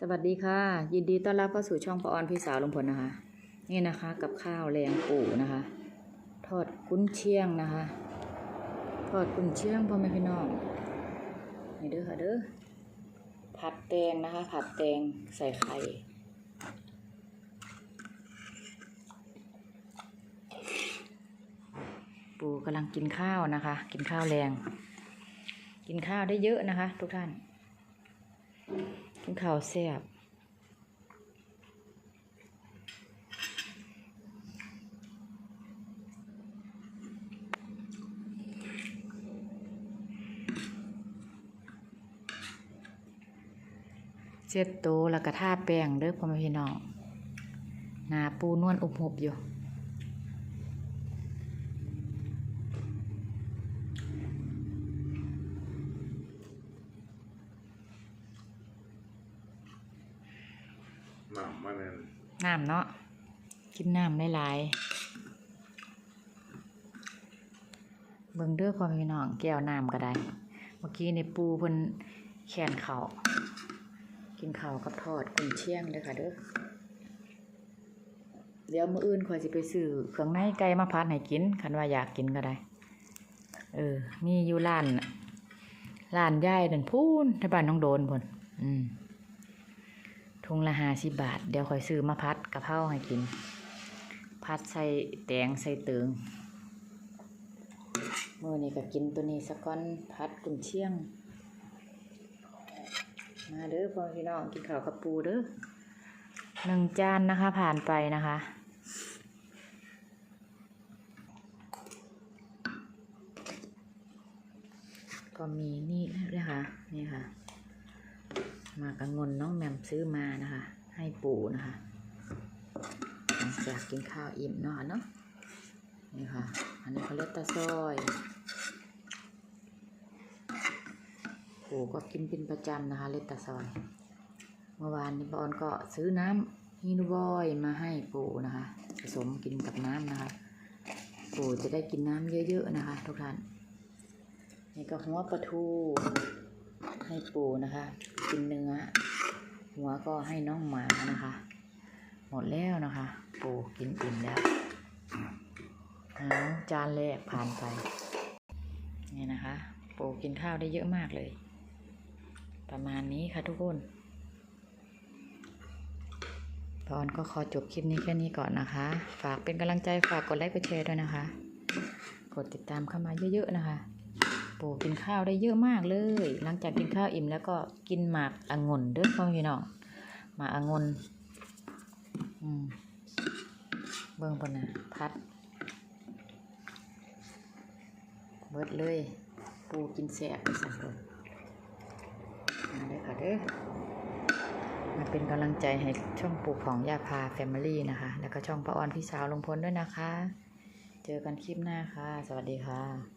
สวัสดีค่ะ ยินดีต้อนรับเข้าสู่ช่องปออนพี่สาวลุงพลนะคะ นี่นะคะ กับข้าวแรงปู่นะคะ ทอดกุ้นเชียงนะคะ ทอดกุ้นเชียงพ่อแม่พี่น้องนี่เด้อค่ะเด้อผัดแตงนะคะ ผัดแตงใส่ไข่ปู่กำลังกินข้าวนะคะ กินข้าวแรง กินข้าวได้เยอะนะคะ ทุกท่าน กินข้าวแซ่บเจ็ดโตแล้วก็ท่าแป้งเด้อพ่อแม่พี่น้อง หนาปูนวลอุบหบอยู่ นักมาเนี่ยน้ำเนาะกินน้ำหลายๆเบิ่งเด้อพ่อแม่พี่น้องแก้วน้ำก็ได้ เมื่อกี้ในปูเพิ่นแขนเข่ากินเข้ากับทอดกุนเชียงเด้อค่ะเด้อเดี๋ยวมื้ออื่นข่อยสิไปซื้อเครื่องในไก่มาพัดให้กินคันว่าอยากกินก็ได้ เออ มีอยู่ร้านร้านยายนั่นพูนในบ้านน้องโดนพุ่นอืม ถุงละห้าสิบบาท เดี๋ยวคอยซื้อมาพัดกะเพราให้กิน พัดใส่แตงใส่เตืองมื่อนี้ก็กินตัวนี้สักก้อนพัดกุนเชียง มาเด้อพ่อพี่น้องกินข้าวกับปูเด้อหนึ่งจานนะคะ ผ่านไปนะคะก็มีนี่ด้วยค่ะ นี่ค่ะ มากังงนน้องแมมซื้อมานะคะ ให้ปู่นะคะหลังจากกินข้าวอิ่มเนาะเนาะนี่ค่ะ อันนี้เขาเรียกตาซอยปู่ก็กินเป็นประจำนะคะเลดตาซอย เมื่อวานนี้ปาออนก็ซื้อน้ำฮินูบอยมาให้ปู่นะคะ ผสมกินกับน้ำนะคะปู่จะได้กินน้ำเยอะๆนะคะ ทุกท่านนี่ก็หัวปลาทู ให้ปูนะคะ กินเนื้อ หัวก็ให้น้องหมานะคะ หมดแล้วนะคะ ปูกินอิ่มแล้วเอจานแรกผ่านไป นี่นะคะ ปูกินข้าวได้เยอะมากเลย ประมาณนี้ค่ะทุกคนตอนก็ขอจบคลิปนี้แค่นี้ก่อนนะคะ ฝากเป็นกำลังใจฝากกดไลค์กดแชร์ด้วยนะคะ กดติดตามเข้ามาเยอะๆนะคะ ปู่กินข้าวได้เยอะมากเลย หลังจากกินข้าวอิ่มแล้วก็กินหมากองุ่นเด้อพ่อพี่น้องหมากองุ่นเบิ่งปนนะพัด เบิดเลย ปูกินแสบไปสั่งเลยมาเด้อค่ะเด้อมาเป็นกำลังใจให้ช่องปลูกของยาพาแฟมิลี่นะคะ แล้วก็ช่องป้าออนพี่สาวลงพลด้วยนะคะ เจอกันคลิปหน้าค่ะ สวัสดีค่ะ